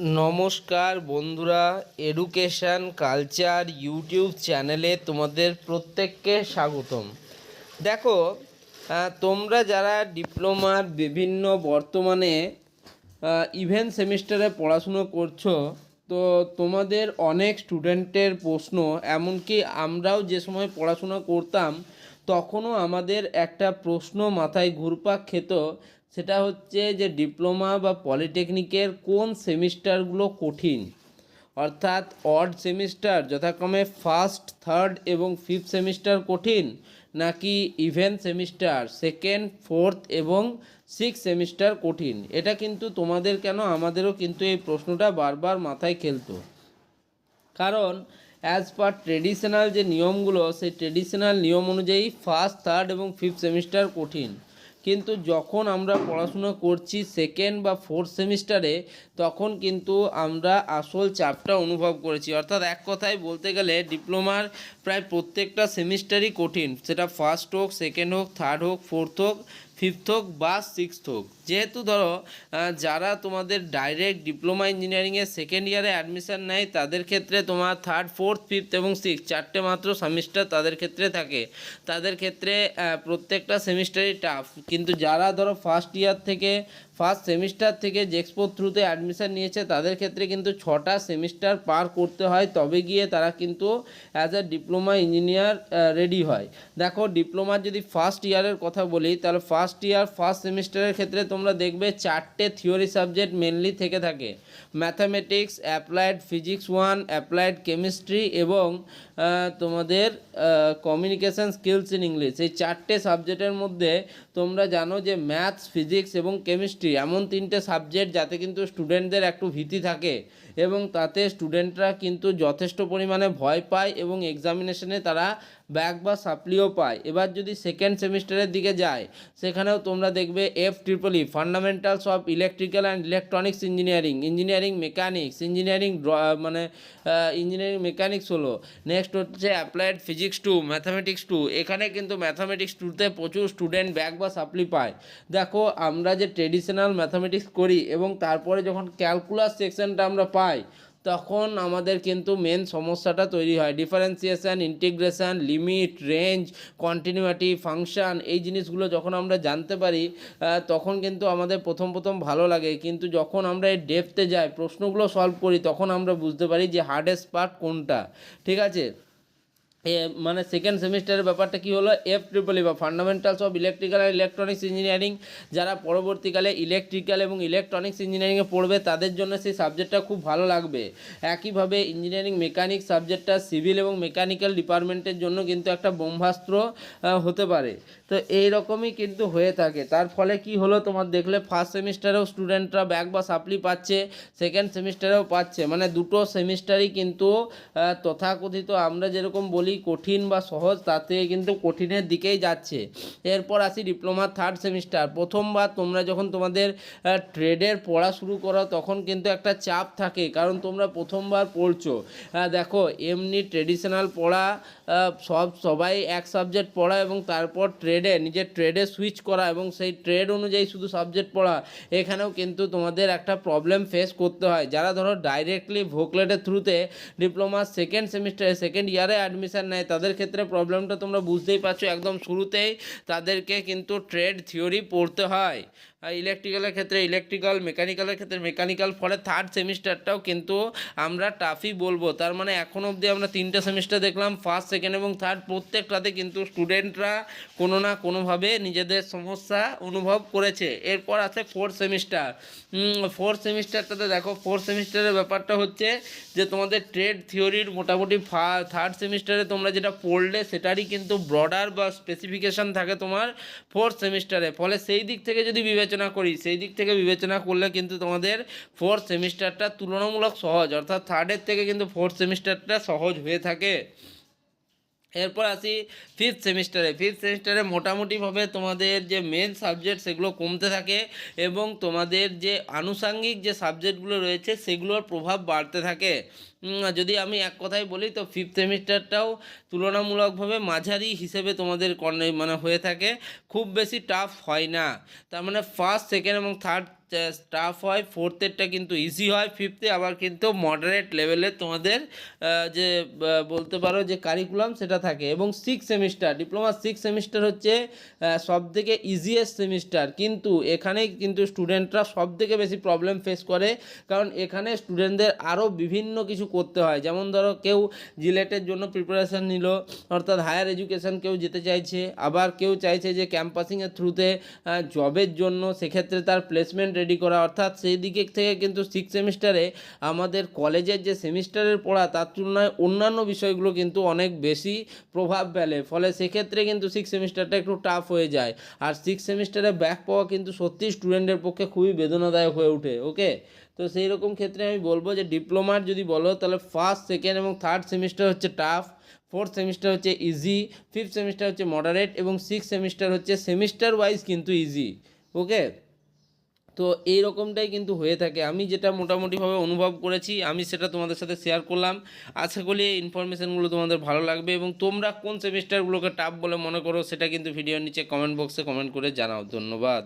নমস্কার বন্ধুরা education culture YouTube চ্যানেলে তোমাদের প্রত্যেককে স্বাগতম। দেখো তোমরা যারা ডিপ্লোমার বিভিন্ন বর্তমানে ইভেন্ট সেমিস্টারে পড়াশুনো করছ, তো তোমাদের অনেক স্টুডেন্টের প্রশ্ন, এমনকি আমরাও যে সময় পড়াশোনা করতাম, তখনও আমাদের একটা প্রশ্ন মাথায় ঘুরপাক খেত সেটা হচ্ছে যে ডিপ্লোমা বা পলিটেকনিকের কোন সেমিস্টারগুলো কঠিন? অর্থাৎ অড সেমিস্টার যথাক্রমে ফার্স্ট, থার্ড এবং ফিফথ সেমিস্টার কঠিন, নাকি ইভেন সেমিস্টার, সেকেন্ড, ফোর্থ এবং সিক্স সেমিস্টার কঠিন? এটা কিন্তু তোমাদের কেন, আমাদেরও কিন্তু এই প্রশ্নটা বারবার মাথায় খেলতো। কারণ অ্যাজ পার ট্রেডিশনাল যে নিয়মগুলো, সেই ট্রেডিশনাল নিয়ম অনুযায়ী ফার্স্ট, থার্ড এবং ফিফথ সেমিস্টার কঠিন। কিন্তু যখন আমরা পড়াশোনা করছি সেকেন্ড বা ফোর্থ সেমিস্টারে তখন কিন্তু আমরা আসল চাপটা অনুভব করেছি। অর্থাৎ এক কথায় বলতে গেলে ডিপ্লোমার প্রায় প্রত্যেকটা সেমিস্টারই কঠিন। সেটা ফার্স্ট হোক সেকেন্ড হোক থার্ড হোক ফোর্থ হোক ফিফথ হোক বা সিক্সথ হোক। যেহেতু ধরো যারা তোমাদের ডাইরেক্ট ডিপ্লোমা ইঞ্জিনিয়ারিংয়ে সেকেন্ড ইয়ারে অ্যাডমিশান নেয়, তাদের ক্ষেত্রে তোমার থার্ড ফোর্থ ফিফথ এবং সিক্স চারটে মাত্র সেমিস্টার তাদের ক্ষেত্রে থাকে। তাদের ক্ষেত্রে প্রত্যেকটা সেমিস্টারই টাফ কিন্তু যারা ধরো ফার্স্ট ইয়ার থেকে ফার্স্ট সেমিস্টার থেকে জেক্সপোর থ্রুতে অ্যাডমিশান নিয়েছে, তাদের ক্ষেত্রে কিন্তু ছটা সেমিস্টার পার করতে হয়। তবে গিয়ে তারা কিন্তু as a diploma engineer ready হয়। দেখো ডিপ্লোমার যদি ফার্স্ট ইয়ারের কথা বলি, তাহলে ফার্স্ট ইয়ার ফার্স্ট সেমিস্টারের ক্ষেত্রে তোমরা দেখবে চারটে থিওরি সাবজেক্ট মেনলি থেকে থাকে। Mathematics applied physics one applied chemistry এবং তোমাদের কমিউনিকেশন স্কিলস ইন ইংলিশ এই চারটে সাবজেক্টের মধ্যে তোমরা জানো যে ম্যাথস ফিজিক্স এবং কেমিস্ট্রি এমন তিনটে সাবজেক্ট যাতে কিন্তু স্টুডেন্টদের একটু ভীতি থাকে এবং তাতে স্টুডেন্টরা কিন্তু যথেষ্ট পরিমাণে ভয় পায় এবং এক্সামিনেশনে তারা ব্যাক বা সাপ্লিও পায়। এবার যদি সেকেন্ড সেমিস্টারের দিকে যায়, সেখানেও তোমরা দেখবে F triple E fundamentals of electrical and electronics engineering engineering mechanics engineering draw মানে ইঞ্জিনিয়ারিং মেকানিক্স হলো। নেক্সট হচ্ছে applied physics two mathematics two এখানে কিন্তু ম্যাথামেটিক্স টুতে প্রচুর স্টুডেন্ট ব্যাক বা সাপ্লি পায়। দেখো, আমরা যে ট্রেডিশনাল ম্যাথামেটিক্স করি এবং তারপরে যখন ক্যালকুলাস সেকশনটা আমরা পাই, তখন আমাদের কিন্তু মেন সমস্যাটা তৈরি হয়। Differentiation integration limit range continuity function এই জিনিসগুলো যখন আমরা জানতে পারি তখন কিন্তু আমাদের প্রথম প্রথম ভালো লাগে। কিন্তু যখন আমরা এই ডেপথে যাই, প্রশ্নগুলো সলভ করি, তখন আমরা বুঝতে পারি যে হার্ডেস্ট পার্ট কোনটা। ঠিক আছে? মানে সেকেন্ড সেমিস্টারের ব্যাপারটা কি হলো? এফ ট্রিপল বা fundamentals of electrical and electronics engineering যারা পরবর্তীকালে ইলেকট্রিক্যাল এবং ইলেকট্রনিক্স ইঞ্জিনিয়ারিংয়ে পড়বে, তাদের জন্য সেই সাবজেক্টটা খুব ভালো লাগবে। একইভাবে ইঞ্জিনিয়ারিং মেকানিক্স সাবজেক্টটা সিভিল এবং মেকানিক্যাল ডিপার্টমেন্টের জন্য কিন্তু একটা ব্রহ্মাস্ত্র হতে পারে। তো এই রকমই কিন্তু হয়ে থাকে। তার ফলে কি হলো তোমার দেখলে ফার্স্ট সেমিস্টারেও স্টুডেন্টরা ব্যাক বা সাপ্লি পাচ্ছে সেকেন্ড সেমিস্টারেও পাচ্ছে। মানে দুটো সেমিস্টারই কিন্তু তথাকথিত আমরা যেরকম বলি কঠিন বা সহজ, তাতে কিন্তু কঠিনের দিকেই যাচ্ছে। এরপর আসি ডিপ্লোমা থার্ড সেমিস্টার প্রথমবার তোমরা যখন তোমাদের ট্রেডের পড়া শুরু করো, তখন কিন্তু একটা চাপ থাকে, কারণ তোমরা প্রথমবার পড়ছো। দেখো, এমনি ট্রেডিশনাল পড়া সব, সবাই এক সাবজেক্ট পড়া এবং তারপর ট্রেডে নিজের ট্রেডে সুইচ করা এবং সেই ট্রেড অনুযায়ী শুধু সাবজেক্ট পড়া, এখানেও কিন্তু তোমাদের একটা প্রবলেম ফেস করতে হয়। যারা ধরো ডাইরেক্টলি ভোকলেটের থ্রুতে ডিপ্লোমা সেকেন্ড সেমিস্টারে সেকেন্ড ইয়ারে অ্যাডমিশন নেয়। তাদের ক্ষেত্রে প্রবলেমটা তোমরা বুঝতেই পারছ, একদম শুরুতেই তাদেরকে কিন্তু ট্রেড থিওরি পড়তে হয়। ইলেকট্রিক্যালের ক্ষেত্রে ইলেকট্রিক্যাল মেকানিক্যালের ক্ষেত্রে মেকানিক্যাল ফলে থার্ড সেমিস্টারটাও কিন্তু আমরা টাফই বলব। তার মানে এখন অবধি আমরা তিনটে সেমিস্টার দেখলাম ফার্স্ট সেকেন্ড এবং থার্ড প্রত্যেকটাতে কিন্তু স্টুডেন্টরা কোনো না কোনোভাবে নিজেদের সমস্যা অনুভব করেছে। এরপর আছে ফোর্থ সেমিস্টার। ফোর্থ সেমিস্টারটাতে দেখো ফোর্থ সেমিস্টারের ব্যাপারটা হচ্ছে যে তোমাদের ট্রেড থিওরির মোটামুটি থার্ড সেমিস্টারে তোমরা যেটা পড়লে সেটারই কিন্তু ব্রডার বা স্পেসিফিকেশান থাকে তোমার ফোর্থ সেমিস্টারে ফলে সেই দিক থেকে যদি বিবেচনা করি, সেই দিক থেকে বিবেচনা করলে কিন্তু তোমাদের ফোর্থ সেমিস্টারটা তুলনামূলক সহজ, অর্থাৎ থার্ডের থেকে কিন্তু ফোর্থ সেমিস্টারটা সহজ হয়ে থাকে। এরপর আসি ফিফথ সেমিস্টারে ফিফথ সেমিস্টারে মোটামুটিভাবে তোমাদের যে মেন সাবজেক্ট সেগুলো কমতে থাকে এবং তোমাদের যে আনুষাঙ্গিক যে সাবজেক্টগুলো রয়েছে সেগুলোর প্রভাব বাড়তে থাকে। যদি আমি এক কথায় বলি, তো ফিফথ সেমিস্টারটাও তুলনামূলকভাবে মাঝারি হিসেবে তোমাদের মানে হয়ে থাকে। খুব বেশি টাফ হয় না। তার মানে ফার্স্ট সেকেন্ড এবং থার্ড টাফ হয়। ফোর্থেরটা কিন্তু ইজি হয়। ফিফথে আবার কিন্তু মডারেট লেভেলের তোমাদের যে বলতে পারো যে কারিকুলাম সেটা থাকে। এবং six semester diploma six semester হচ্ছে সব থেকে ইজিয়েস্ট সেমিস্টার কিন্তু এখানে কিন্তু স্টুডেন্টরা সব থেকে বেশি প্রবলেম ফেস করে। কারণ এখানে স্টুডেন্টদের আরও বিভিন্ন কিছু করতে হয়। যেমন ধরো কেউ জিলেটের জন্য প্রিপারেশান নিল, অর্থাৎ হায়ার এডুকেশান কেউ যেতে চাইছে, আবার কেউ চাইছে যে ক্যাম্পাসিংয়ের থ্রুতে জবের জন্য সেক্ষেত্রে তার প্লেসমেন্ট রেডি করা। অর্থাৎ সেই দিকে থেকে কিন্তু সিক্স সেমিস্টারে আমাদের কলেজের যে সেমিস্টারের পড়া, তার তুলনায় অন্যান্য বিষয়গুলো কিন্তু অনেক বেশি প্রভাব ফেলে। ফলে সেক্ষেত্রে কিন্তু সিক্স সেমিস্টারটা একটু টাফ হয়ে যায়। আর সিক্স সেমিস্টারে ব্যাক পাওয়া কিন্তু সত্যি স্টুডেন্টের পক্ষে খুবই বেদনাদায়ক হয়ে ওঠে ওকে তো সেই রকম ক্ষেত্রে আমি বলব যে ডিপ্লোমার যদি বলো, তাহলে ফার্স্ট সেকেন্ড এবং থার্ড সেমিস্টার হচ্ছে টাফ ফোর্থ সেমিস্টার হচ্ছে ইজি ফিফথ সেমিস্টার হচ্ছে মডারেট এবং সিক্স সেমিস্টার হচ্ছে সেমিস্টার ওয়াইজ কিন্তু ইজি ওকে তো এই রকমটাই কিন্তু হয়ে থাকে। আমি যেটা মোটামুটিভাবে অনুভব করেছি, আমি সেটা তোমাদের সাথে শেয়ার করলাম। আশা করি এই ইনফরমেশানগুলো তোমাদের ভালো লাগবে এবং তোমরা কোন সেমিস্টারগুলোকে টাফ বলে মনে করো, সেটা কিন্তু ভিডিওর নিচে কমেন্ট বক্সে কমেন্ট করে জানাও। ধন্যবাদ।